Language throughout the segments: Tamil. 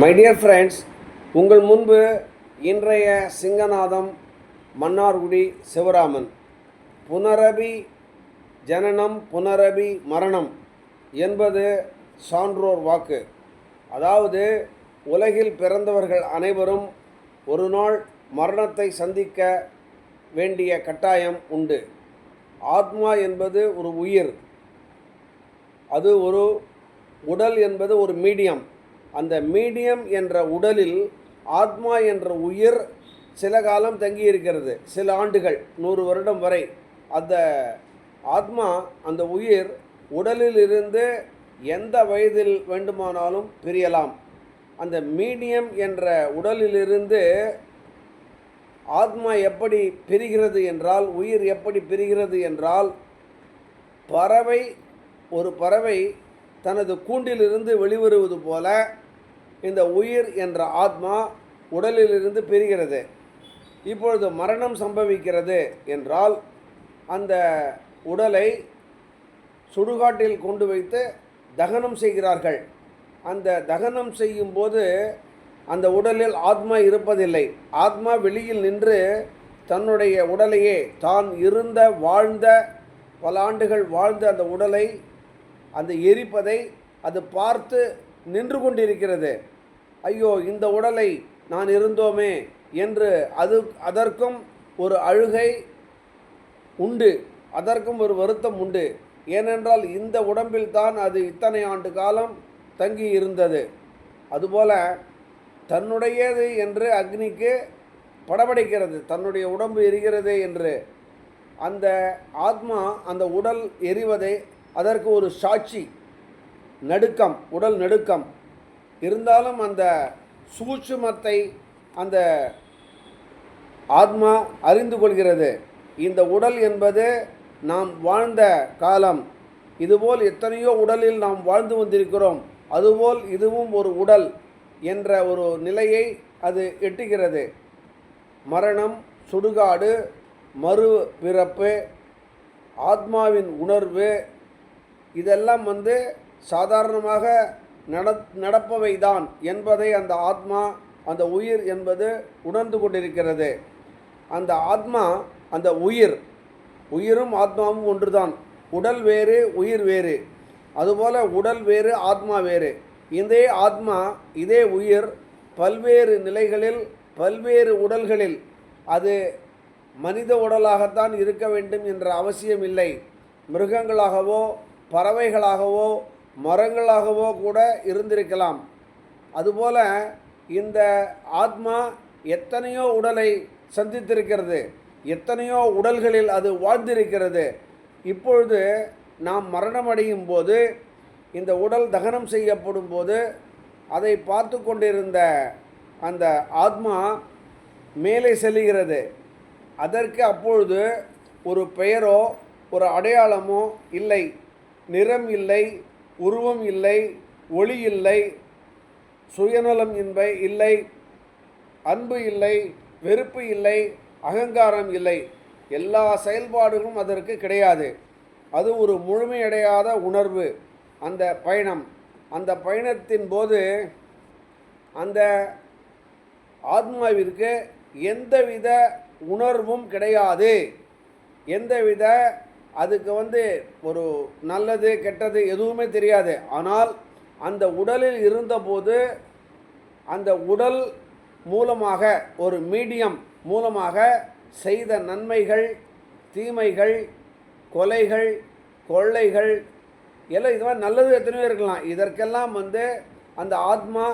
மை டியர் ஃப்ரெண்ட்ஸ் உங்கள் முன்பு இன்றைய சிங்கநாதம் மன்னார்குடி சிவராமன். புனரபி ஜனனம் புனரபி மரணம் என்பது சான்றோர் வாக்கு. அதாவது உலகில் பிறந்தவர்கள் அனைவரும் ஒரு நாள் மரணத்தை சந்திக்க வேண்டிய கட்டாயம் உண்டு. ஆத்மா என்பது ஒரு உயிர். அது ஒரு உடல் என்பது ஒரு மீடியம். அந்த மீடியம் என்ற உடலில் ஆத்மா என்ற உயிர் சில காலம் தங்கியிருக்கிறது. சில ஆண்டுகள் நூறு வருடம் வரை. அந்த ஆத்மா அந்த உயிர் உடலில் இருந்து எந்த வயதில் வேண்டுமானாலும் பிரியலாம். அந்த மீடியம் என்ற உடலிலிருந்து ஆத்மா எப்படி பிரிகிறது என்றால் உயிர் எப்படி பிரிகிறது என்றால் பறவை ஒரு பறவை தனது கூண்டிலிருந்து வெளிவருவது போல இந்த உயிர் என்ற ஆத்மா உடலிலிருந்து பிரிகிறது. இப்பொழுது மரணம் சம்பவிக்கிறது என்றால் அந்த உடலை சுடுகாட்டில் கொண்டு வைத்து தகனம் செய்கிறார்கள். அந்த தகனம் செய்யும்போது அந்த உடலில் ஆத்மா இருப்பதில்லை. ஆத்மா வெளியில் நின்று தன்னுடைய உடலையே தான் இருந்த வாழ்ந்த பல ஆண்டுகள் வாழ்ந்த அந்த உடலை அந்த எரிப்பதை அது பார்த்து நின்று கொண்டிருக்கிறது. ஐயோ இந்த உடலை நான் இருந்தோமே என்று அது அதற்கும் ஒரு அழுகை உண்டு. அதற்கும் ஒரு வருத்தம் உண்டு. ஏனென்றால் இந்த உடம்பில் தான் அது இத்தனை ஆண்டு காலம் தங்கி இருந்தது. அதுபோல தன்னுடையது என்று அக்னிக்கு படபடைக்கிறது. தன்னுடைய உடம்பு எரிகிறது என்று. அந்த ஆத்மா அந்த உடல் எரிவதை அதற்கு ஒரு சாட்சி. நடுக்கம் உடல் நடுக்கம். இருந்தாலும் அந்த சூட்சுமத்தை அந்த ஆத்மா அறிந்து கொள்கிறது. இந்த உடல் என்பது நாம் வாழ்ந்த காலம். இதுபோல் எத்தனையோ உடலில் நாம் வாழ்ந்து வந்திருக்கிறோம். அதுபோல் இதுவும் ஒரு உடல் என்ற ஒரு நிலையை அது எட்டுகிறது. மரணம் சுடுகாடு மறு பிறப்பு ஆத்மாவின் உணர்வு இதெல்லாம் வந்து சாதாரணமாக நட நடப்பவை தான் என்பதை அந்த ஆத்மா அந்த உயிர் என்பது உணர்ந்து கொண்டிருக்கிறது. அந்த ஆத்மா அந்த உயிர் உயிரும் ஆத்மாவும் ஒன்றுதான். உடல் வேறு உயிர் வேறு. அதுபோல் உடல் வேறு ஆத்மா வேறு. இதே ஆத்மா இதே உயிர் பல்வேறு நிலைகளில் பல்வேறு உடல்களில். அது மனித உடலாகத்தான் இருக்க வேண்டும் என்ற அவசியம் இல்லை மிருகங்களாகவோ பறவைகளாகவோ மரங்களாகவோ கூட இருந்திருக்கலாம். அதுபோல இந்த ஆத்மா எத்தனையோ உடலை சந்தித்திருக்கிறது. எத்தனையோ உடல்களில் அது வாழ்ந்திருக்கிறது. இப்பொழுது நாம் மரணமடையும் போது இந்த உடல் தகனம் செய்யப்படும் போது அதை பார்த்து கொண்டிருந்த அந்த ஆத்மா மேலே செல்லுகிறது அதற்கு அப்பொழுது ஒரு பெயரோ ஒரு அடையாளமோ இல்லை. நிறம் இல்லை உருவம் இல்லை ஒளி இல்லை சுயநலம் இன்பை இல்லை அன்பு இல்லை வெறுப்பு இல்லை அகங்காரம் இல்லை. எல்லா செயல்பாடுகளும் அதற்கு கிடையாது. அது ஒரு முழுமையடையாத உணர்வு. அந்த பயணம் அந்த பயணத்தின் போது அந்த ஆத்மாவிற்கு எந்தவித உணர்வும் கிடையாது. எந்தவித அதுக்கு வந்து ஒரு நல்லது கெட்டது எதுவுமே தெரியாது. ஆனால் அந்த உடலில் இருந்தபோது அந்த உடல் மூலமாக ஒரு மீடியம் மூலமாக செய்த நன்மைகள் தீமைகள் கொலைகள் கொள்ளைகள் எல்லாம் இது மாதிரி நல்லது எத்தனையோ இருக்கலாம். இதற்கெல்லாம் வந்து அந்த ஆத்மா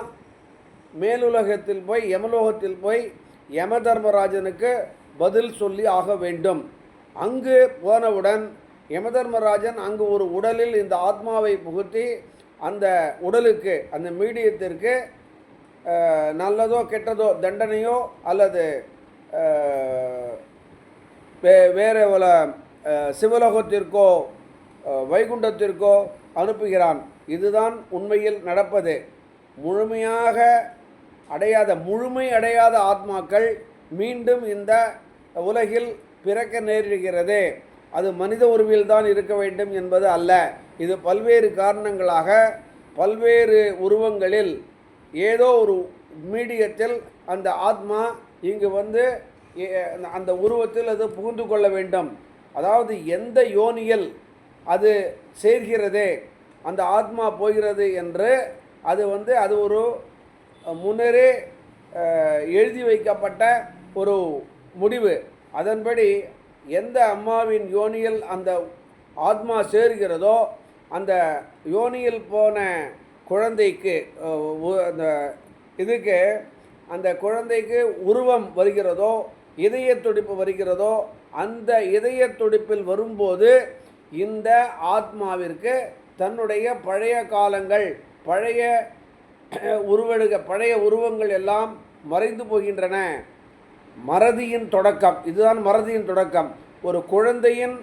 மேலுலகத்தில் போய் யமலோகத்தில் போய் யம தர்மராஜனுக்கு பதில் சொல்லி ஆக வேண்டும். அங்கு போனவுடன் யமதர்மராஜன் அங்கு ஒரு உடலில் இந்த ஆத்மாவை புகுத்தி அந்த உடலுக்கு அந்த மீடியத்திற்கு நல்லதோ கெட்டதோ தண்டனையோ அல்லது வே வேறு உல சிவலோகத்திற்கோ வைகுண்டத்திற்கோ அனுப்புகிறான். இதுதான் உண்மையில் நடப்பது. முழுமையாக அடையாத முழுமை அடையாத ஆத்மாக்கள் மீண்டும் இந்த உலகில் பிறக்க நேரிடுகிறது. அது மனித உருவில் தான் இருக்க வேண்டும் என்பது அல்ல. இது பல்வேறு காரணங்களாக பல்வேறு உருவங்களில் ஏதோ ஒரு மீடியத்தில் அந்த ஆத்மா இங்கு வந்து எ- அந்த உருவத்தில் அது புகுந்து கொள்ள வேண்டும். அதாவது எந்த யோனியில் அது சேர்கிறது அந்த ஆத்மா போகிறது என்று அது வந்து அது ஒரு முன்னரே எழுதி வைக்கப்பட்ட ஒரு முடிவு. அதன்படி எந்த அம்மாவின் யோனியில் அந்த ஆத்மா சேர்கிறதோ அந்த யோனியில் போன குழந்தைக்கு அந்த இதுக்கு அந்த குழந்தைக்கு உருவம் வருகிறதோ இதய துடிப்பு வருகிறதோ அந்த இதய துடிப்பில் வரும்போது இந்த ஆத்மாவிற்கு தன்னுடைய பழைய காலங்கள் பழைய உருவெடுக பழைய உருவங்கள் எல்லாம் மறைந்து போகின்றன. மறதியின் தொடக்கம் இதுதான் மறதியின் தொடக்கம். ஒரு குழந்தையின்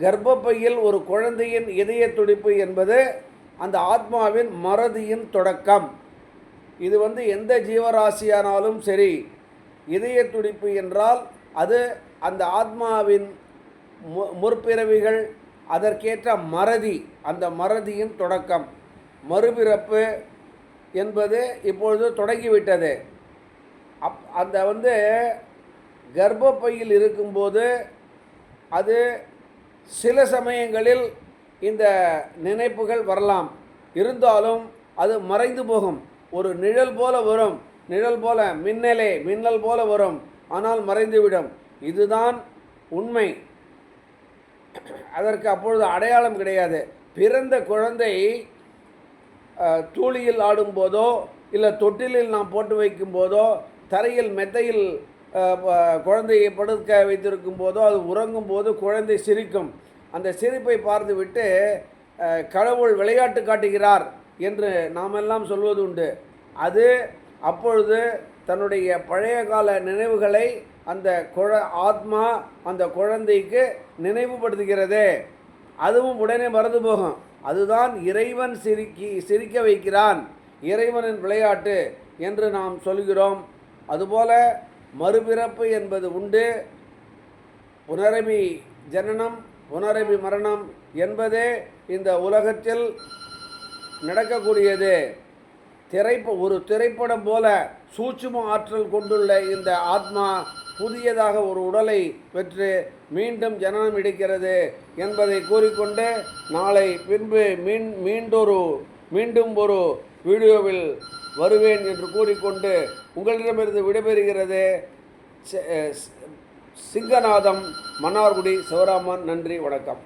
கர்ப்பப்பையில் ஒரு குழந்தையின் இதய துடிப்பு என்பது அந்த ஆத்மாவின் மறதியின் தொடக்கம். இது வந்து எந்த ஜீவராசியானாலும் சரி இதய துடிப்பு என்றால் அது அந்த ஆத்மாவின் மு முற்பிறவிகள் அதற்கேற்ற மறதி அந்த மறதியின் தொடக்கம். மறுபிறப்பு என்பது இப்பொழுது தொடங்கிவிட்டது. அப் அந்த வந்து கர்ப்பப்பையில் இருக்கும்போது அது சில சமயங்களில் இந்த நினைப்புகள் வரலாம். இருந்தாலும் அது மறைந்து போகும். ஒரு நிழல் போல வரும். நிழல் போல மின்னலே மின்னல் போல வரும். ஆனால் மறைந்துவிடும். இதுதான் உண்மை. அதற்கு அப்பொழுது அடையாளம் கிடையாது. பிறந்த குழந்தை தூளியில் ஆடும்போதோ இல்லை தொட்டிலில் நாம் போட்டு வைக்கும் போதோ தரையில் மெத்தையில் குழந்தையை படுக்க வைத்திருக்கும் போதோ அது உறங்கும் போது குழந்தை சிரிக்கும். அந்த சிரிப்பை பார்த்துவிட்டு கடவுள் விளையாட்டு காட்டுகிறார் என்று நாமெல்லாம் சொல்வது உண்டு அது அப்பொழுது தன்னுடைய பழைய கால நினைவுகளை அந்த குழ ஆத்மா அந்த குழந்தைக்கு நினைவுபடுத்துகிறது. அதுவும் உடனே மறந்து போகும். அதுதான் இறைவன் சிரிக்கி சிரிக்க வைக்கிறான். இறைவனின் விளையாட்டு என்று நாம் சொல்கிறோம். அதுபோல மறுபிறப்பு என்பது உண்டு. புனரமி ஜனனம் புனரமி மரணம் என்பதே இந்த உலகத்தில் நடக்கக்கூடியது. திரைப்ப ஒரு திரைப்படம் போல சூட்சும ஆற்றல் கொண்டுள்ள இந்த ஆத்மா புதியதாக ஒரு உடலை பெற்று மீண்டும் ஜனனம் எடுக்கிறது என்பதை கூறிக்கொண்டு நாளை பின்பு மீன் மீண்டொரு மீண்டும் ஒரு வீடியோவில் வருவேன் என்று கூறிக்கொண்டு உங்களிடமிருந்து விடைபெறுகிறது. சிங்கநாதம் மன்னார்குடி சிவராமன். நன்றி வணக்கம்.